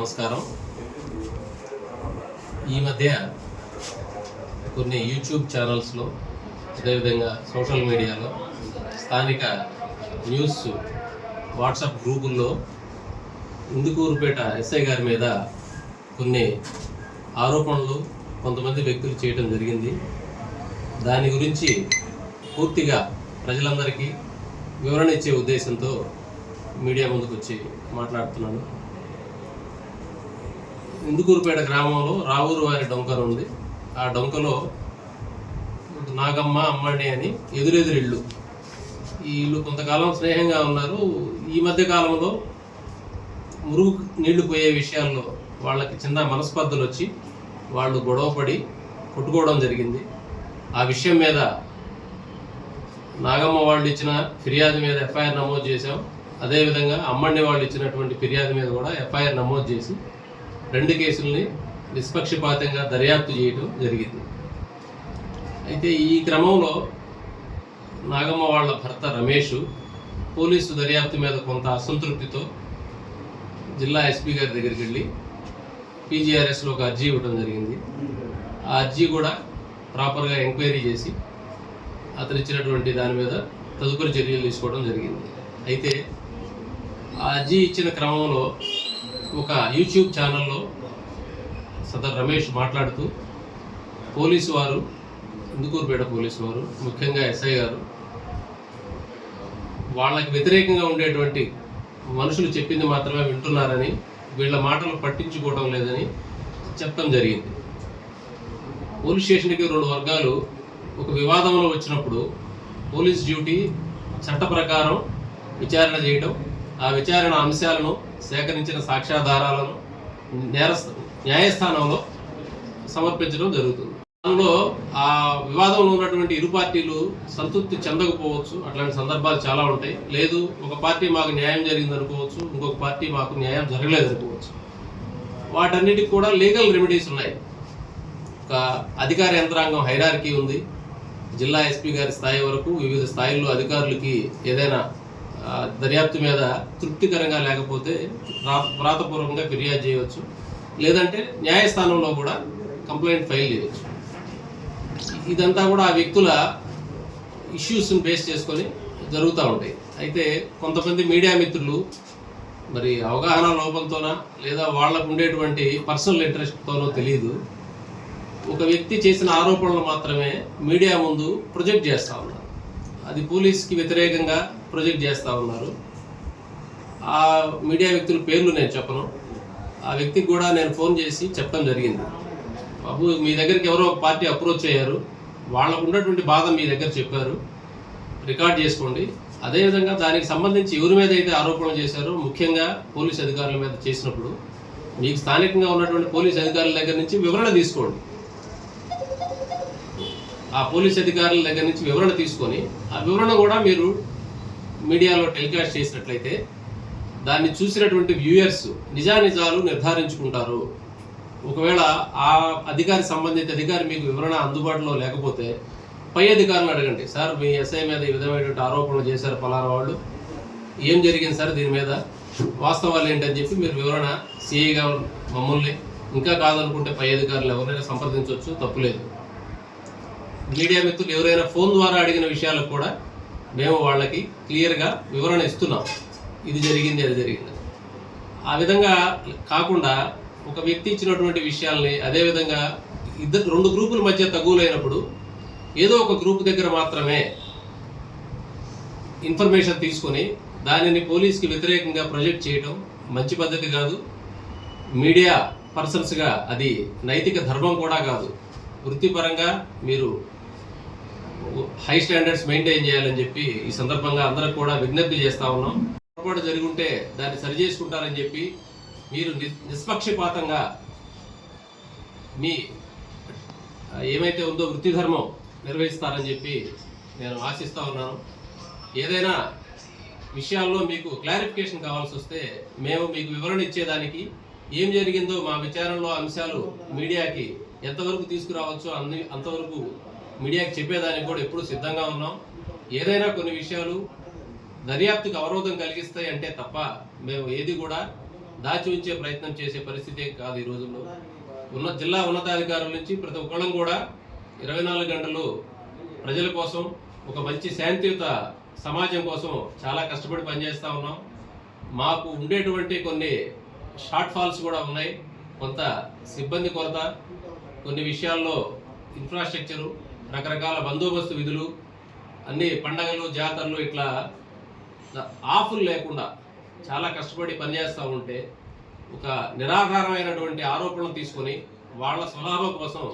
నమస్కారం. ఈ మధ్య కొన్ని యూట్యూబ్ ఛానల్స్లో అదేవిధంగా సోషల్ మీడియాలో స్థానిక న్యూస్ వాట్సాప్ గ్రూపుల్లో ఇందుకూరుపేట ఎస్ఐ గారి మీద కొన్ని ఆరోపణలు కొంతమంది వ్యక్తులు చేయడం జరిగింది. దాని గురించి పూర్తిగా ప్రజలందరికీ వివరణ ఇచ్చే ఉద్దేశంతో మీడియా ముందుకు వచ్చి మాట్లాడుతున్నాను. ఇందుకూరుపేట గ్రామంలో రావూరు వారి డొంకర ఉంది. ఆ డొంకలో నాగమ్మ అమ్మడి అని ఎదురెదురు ఇళ్ళు. ఈ ఇల్లు కొంతకాలం స్నేహంగా ఉన్నారు. ఈ మధ్య కాలంలో మురుగు నీళ్ళు పోయే విషయాల్లో వాళ్ళకి చిన్న మనస్పర్ధలు వచ్చి వాళ్ళు గొడవపడి కొట్టుకోవడం జరిగింది. ఆ విషయం మీద నాగమ్మ వాళ్ళు ఇచ్చిన ఫిర్యాదు మీద ఎఫ్ఐఆర్ నమోదు చేశాం. అదేవిధంగా అమ్మండి వాళ్ళు ఇచ్చినటువంటి ఫిర్యాదు మీద కూడా ఎఫ్ఐఆర్ నమోదు చేసి రెండు కేసుల్ని నిష్పక్షపాతంగా దర్యాప్తు చేయడం జరిగింది. అయితే ఈ క్రమంలో నాగమ్మ వాళ్ళ భర్త రమేష్ పోలీసు దర్యాప్తు మీద కొంత అసంతృప్తితో జిల్లా ఎస్పీ గారి దగ్గరికి వెళ్ళి పీజీఆర్ఎస్లో ఒక అర్జీ ఇవ్వడం జరిగింది. ఆ అర్జీ కూడా ప్రాపర్గా ఎంక్వైరీ చేసి అతను ఇచ్చినటువంటి దాని మీద తదుపరి చర్యలు తీసుకోవడం జరిగింది. అయితే ఆ అర్జీ ఇచ్చిన క్రమంలో ఒక యూట్యూబ్ ఛానల్లో సదర్ రమేష్ మాట్లాడుతూ పోలీసు వారు ఇందుకూరుపేట పోలీసు వారు ముఖ్యంగా ఎస్ఐ గారు వాళ్ళకి వ్యతిరేకంగా ఉండేటువంటి మనుషులు చెప్పింది మాత్రమే వింటున్నారని వీళ్ళ మాటలు పట్టించుకోవడం లేదని చెప్పడం జరిగింది. పోలీస్ స్టేషన్కి రెండు వర్గాలు ఒక వివాదంలో వచ్చినప్పుడు పోలీస్ డ్యూటీ చట్ట ప్రకారం విచారణ చేయడం ఆ విచారణ అంశాలను సేకరించిన సాక్ష్యాధారాలను నేరస్థ న్యాయస్థానంలో సమర్పించడం జరుగుతుంది. దానిలో ఆ వివాదంలో ఉన్నటువంటి ఇరు పార్టీలు సంతృప్తి చెందకపోవచ్చు. అట్లాంటి సందర్భాలు చాలా ఉంటాయి. లేదు ఒక పార్టీ మాకు న్యాయం జరిగింది అనుకోవచ్చు ఇంకొక పార్టీ మాకు న్యాయం జరగలేదు అనుకోవచ్చు. వాటన్నిటికి కూడా లీగల్ రెమెడీస్ ఉన్నాయి. ఒక అధికార యంత్రాంగం హైరార్కీ ఉంది. జిల్లా ఎస్పీ గారి స్థాయి వరకు వివిధ స్థాయిల్లో అధికారులకి ఏదైనా దర్యాప్తు మీద తృప్తికరంగా లేకపోతే వ్రాతపూర్వకంగా ఫిర్యాదు చేయవచ్చు. లేదంటే న్యాయస్థానంలో కూడా కంప్లైంట్ ఫైల్ చేయవచ్చు. ఇదంతా కూడా ఆ వ్యక్తుల ఇష్యూస్ని బేస్ చేసుకొని జరుగుతూ ఉంటాయి. అయితే కొంతమంది మీడియా మిత్రులు మరి అవగాహన లోపంతోనా లేదా వాళ్ళకు ఉండేటువంటి పర్సనల్ ఇంట్రెస్ట్తోనో తెలియదు ఒక వ్యక్తి చేసిన ఆరోపణలు మాత్రమే మీడియా ముందు ప్రొజెక్ట్ చేస్తూ ఉన్నారు అది పోలీస్కి వ్యతిరేకంగా ప్రొజెక్ట్ చేస్తూ ఉన్నారు. ఆ మీడియా వ్యక్తుల పేర్లు నేను చెప్పను. ఆ వ్యక్తికి కూడా నేను ఫోన్ చేసి చెప్పడం జరిగింది. బాబు మీ దగ్గరికి ఎవరో పార్టీ అప్రోచ్ అయ్యారు. వాళ్ళకు ఉన్నటువంటి బాధ మీ దగ్గర చెప్పారు. రికార్డ్ చేసుకోండి. అదేవిధంగా దానికి సంబంధించి ఎవరి మీద అయితే ఆరోపణలు చేశారో ముఖ్యంగా పోలీస్ అధికారుల మీద చేసినప్పుడు మీకు స్థానికంగా ఉన్నటువంటి పోలీస్ అధికారుల దగ్గర నుంచి వివరణ తీసుకోండి. ఆ పోలీస్ అధికారుల దగ్గర నుంచి వివరణ తీసుకొని ఆ వివరణ కూడా మీరు మీడియాలో టెలికాస్ట్ చేసినట్లయితే దాన్ని చూసినటువంటి వ్యూయర్స్ నిజానిజాలు నిర్ధారించుకుంటారు. ఒకవేళ ఆ అధికారి సంబంధిత అధికారి మీకు వివరణ అందుబాటులో లేకపోతే పై అధికారులను అడగండి. సార్ మీ ఎస్ఐ మీద ఈ విధమైనటువంటి ఆరోపణలు చేశారు పలానా వాళ్ళు. ఏం జరిగింది సార్ దీని మీద? వాస్తవాలు ఏంటని చెప్పి మీరు వివరణ సిఐగా మమ్మల్ని ఇంకా కాదనుకుంటే పై అధికారులు ఎవరైనా సంప్రదించవచ్చు తప్పులేదు మీడియా మిత్రులు ఎవరైనా ఫోన్ ద్వారా అడిగిన విషయాలకు కూడా మేము వాళ్ళకి క్లియర్గా వివరణ ఇస్తున్నాం. ఇది జరిగింది అది జరిగింది. ఆ విధంగా కాకుండా ఒక వ్యక్తి ఇచ్చినటువంటి విషయాల్ని అదేవిధంగా ఇద్దరు రెండు గ్రూపుల మధ్య తగులైనప్పుడు ఏదో ఒక గ్రూప్ దగ్గర మాత్రమే ఇన్ఫర్మేషన్ తీసుకొని దానిని పోలీస్కి వ్యతిరేకంగా ప్రొజెక్ట్ చేయడం మంచి పద్ధతి కాదు. మీడియా పర్సన్స్గా అది నైతిక ధర్మం కూడా కాదు. వృత్తిపరంగా మీరు హై స్టాండర్డ్స్ మెయింటైన్ చేయాలని చెప్పి ఈ సందర్భంగా అందరికి కూడా విజ్ఞప్తి చేస్తా ఉన్నాం. పొరపాటు జరుగుంటే ఉంటే దాన్ని సరి చేసుకుంటారని చెప్పి మీరు ని- నిష్పక్షపాతంగా మీ ఏమైతే ఉందో వృత్తి ధర్మం నిర్వహిస్తారని చెప్పి నేను ఆశిస్తూ ఉన్నాను. ఏదైనా విషయాల్లో మీకు క్లారిఫికేషన్ కావాల్సి వస్తే మేము మీకు వివరణ ఇచ్చేదానికి ఏం జరిగిందో మా విచారణలో అంశాలు మీడియాకి ఎంతవరకు తీసుకురావచ్చో అన్ని అంతవరకు మీడియాకి చెప్పేదానికి కూడా ఎప్పుడు సిద్ధంగా ఉన్నాం. ఏదైనా కొన్ని విషయాలు దర్యాప్తుకు అవరోధం కలిగిస్తాయి అంటే తప్ప మేము ఏది కూడా దాచి ఉంచే ప్రయత్నం చేసే పరిస్థితే కాదు ఈ రోజుల్లో. ఉన్న జిల్లా ఉన్నతాధికారుల నుంచి ప్రతి ఒక్కళ్ళం కూడా ఇరవై నాలుగు గంటలు ప్రజల కోసం ఒక మంచి శాంతియుత సమాజం కోసం చాలా కష్టపడి పనిచేస్తూ ఉన్నాం. మాకు ఉండేటువంటి కొన్ని షార్ట్ ఫాల్స్ కూడా ఉన్నాయి. కొంత సిబ్బంది కొరత కొన్ని విషయాల్లో ఇన్ఫ్రాస్ట్రక్చరు రకరకాల బందోబస్తు విధులు అన్ని పండగలు జాతరలు ఇట్లా ఆఫులు లేకుండా చాలా కష్టపడి పనిచేస్తూ ఉంటే ఒక నిరాధారమైనటువంటి ఆరోపణలు తీసుకొని వాళ్ళ స్వలాభం కోసం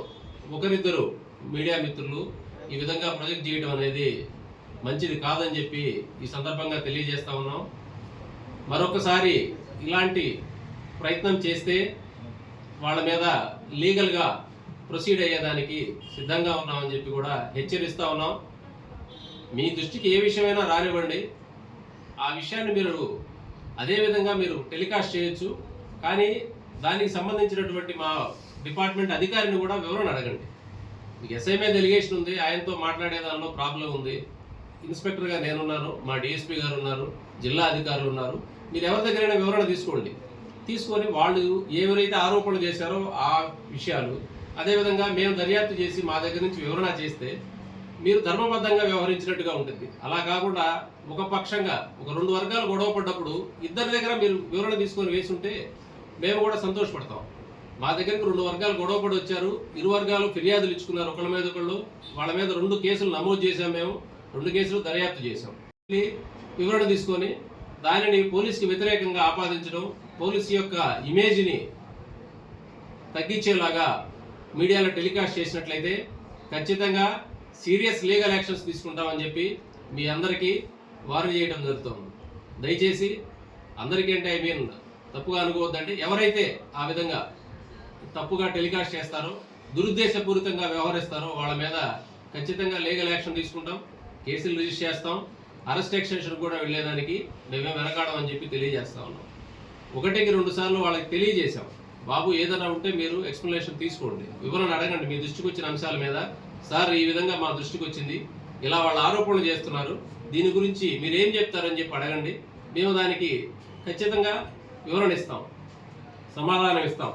ఒకరిద్దరు మీడియా మిత్రులు ఈ విధంగా ప్రొజెక్ట్ చేయడం అనేది మంచిది కాదని చెప్పి ఈ సందర్భంగా తెలియజేస్తా ఉన్నాం. మరొకసారి ఇలాంటి ప్రయత్నం చేస్తే వాళ్ళ మీద లీగల్గా ప్రొసీడ్ అయ్యేదానికి సిద్ధంగా ఉన్నామని చెప్పి కూడా హెచ్చరిస్తా ఉన్నాం. మీ దృష్టికి ఏ విషయమైనా రానివ్వండి. ఆ విషయాన్ని మీరు అదే విధంగా మీరు టెలికాస్ట్ చేయొచ్చు. కానీ దానికి సంబంధించినటువంటి మా డిపార్ట్మెంట్ అధికారిని కూడా వివరణ అడగండి. మీకు ఎస్ఐ మీద ఉంది. ఆయనతో మాట్లాడే దానిలో ప్రాబ్లం ఉంది. ఇన్స్పెక్టర్గా నేనున్నాను. మా డిఎస్పీ గారు ఉన్నారు. జిల్లా అధికారులు ఉన్నారు. మీరు ఎవరి దగ్గరైనా వివరణ తీసుకోండి. తీసుకొని వాళ్ళు ఎవరైతే ఆరోపణలు చేశారో ఆ విషయాలు అదేవిధంగా మేము దర్యాప్తు చేసి మా దగ్గర నుంచి వివరణ చేస్తే మీరు ధర్మబద్ధంగా వ్యవహరించినట్టుగా ఉంటుంది. అలా కాకుండా ఒక పక్షంగా ఒక రెండు వర్గాలు గొడవ పడ్డప్పుడు ఇద్దరి దగ్గర మీరు వివరణ తీసుకొని వేసుంటే మేము కూడా సంతోషపడతాం. మా దగ్గరికి రెండు వర్గాలు గొడవ పడి వచ్చారు. ఇరు వర్గాలు ఫిర్యాదులు ఇచ్చుకున్నారు. ఒకళ్ళ మీద ఒకళ్ళు వాళ్ళ మీద రెండు కేసులు నమోదు చేశాం మేము. రెండు కేసులు దర్యాప్తు చేశాం. వివరణ తీసుకొని దానిని పోలీసుకి వ్యతిరేకంగా ఆపాదించడం పోలీసు యొక్క ఇమేజ్ని తగ్గించేలాగా మీడియాలో టెలికాస్ట్ చేసినట్లయితే ఖచ్చితంగా సీరియస్ లీగల్ యాక్షన్స్ తీసుకుంటామని చెప్పి మీ అందరికీ వార్న్ చేయడం జరుగుతుంది. దయచేసి అందరికీ అంటే ఐ మీన్ తప్పుగా అనుకోవద్దండి ఎవరైతే ఆ విధంగా తప్పుగా టెలికాస్ట్ చేస్తారో దురుద్దేశపూరితంగా వ్యవహరిస్తారో వాళ్ళ మీద ఖచ్చితంగా లీగల్ యాక్షన్ తీసుకుంటాం. కేసులు రిజిస్టర్ చేస్తాం. అరెస్ట్ ఎక్స్టెన్షన్ కూడా వెళ్ళేదానికి మేమే వెనకాడమని చెప్పి తెలియజేస్తా ఉన్నాం. ఒకటికి రెండు సార్లు వాళ్ళకి తెలియజేశాం. బాబు ఏదైనా ఉంటే మీరు ఎక్స్ప్లెనేషన్ తీసుకోండి. వివరణ అడగండి. మీ దృష్టికి వచ్చిన అంశాల మీద. సార్ ఈ విధంగా మా దృష్టికి వచ్చింది. ఇలా వాళ్ళ ఆరోపణలు చేస్తున్నారు. దీని గురించి మీరు ఏం చెప్తారని చెప్పి అడగండి. మేము దానికి ఖచ్చితంగా వివరణ ఇస్తాం. సమాధానం ఇస్తాం.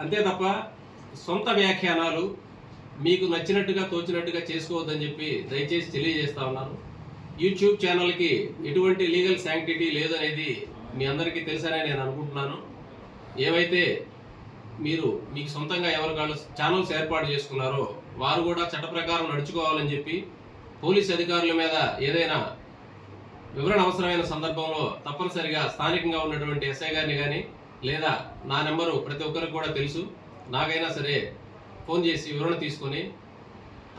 అంతే తప్ప సొంత వ్యాఖ్యానాలు మీకు నచ్చినట్టుగా తోచినట్టుగా చేసుకోవద్దని చెప్పి దయచేసి తెలియజేస్తా ఉన్నాను. యూట్యూబ్ ఛానల్కి ఎటువంటి లీగల్ శాంక్టిటీ లేదనేది మీ అందరికీ తెలుసనే నేను అనుకుంటున్నాను. ఏవైతే మీరు మీకు సొంతంగా ఎవరు కాళ్ళు ఛానల్స్ ఏర్పాటు చేసుకున్నారో వారు కూడా చట్ట ప్రకారం నడుచుకోవాలని చెప్పి పోలీస్ అధికారుల మీద ఏదైనా వివరణ అవసరమైన సందర్భంలో తప్పనిసరిగా స్థానికంగా ఉన్నటువంటి ఎస్ఐ గారిని కానీ లేదా నా నెంబరు ప్రతి ఒక్కరికి కూడా తెలుసు. నాకైనా సరే ఫోన్ చేసి వివరణ తీసుకొని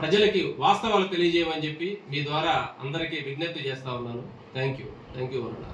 ప్రజలకి వాస్తవాలు తెలియజేయమని చెప్పి మీ ద్వారా అందరికీ విజ్ఞప్తి చేస్తా ఉన్నాను. Thank you. Thank you Varuna.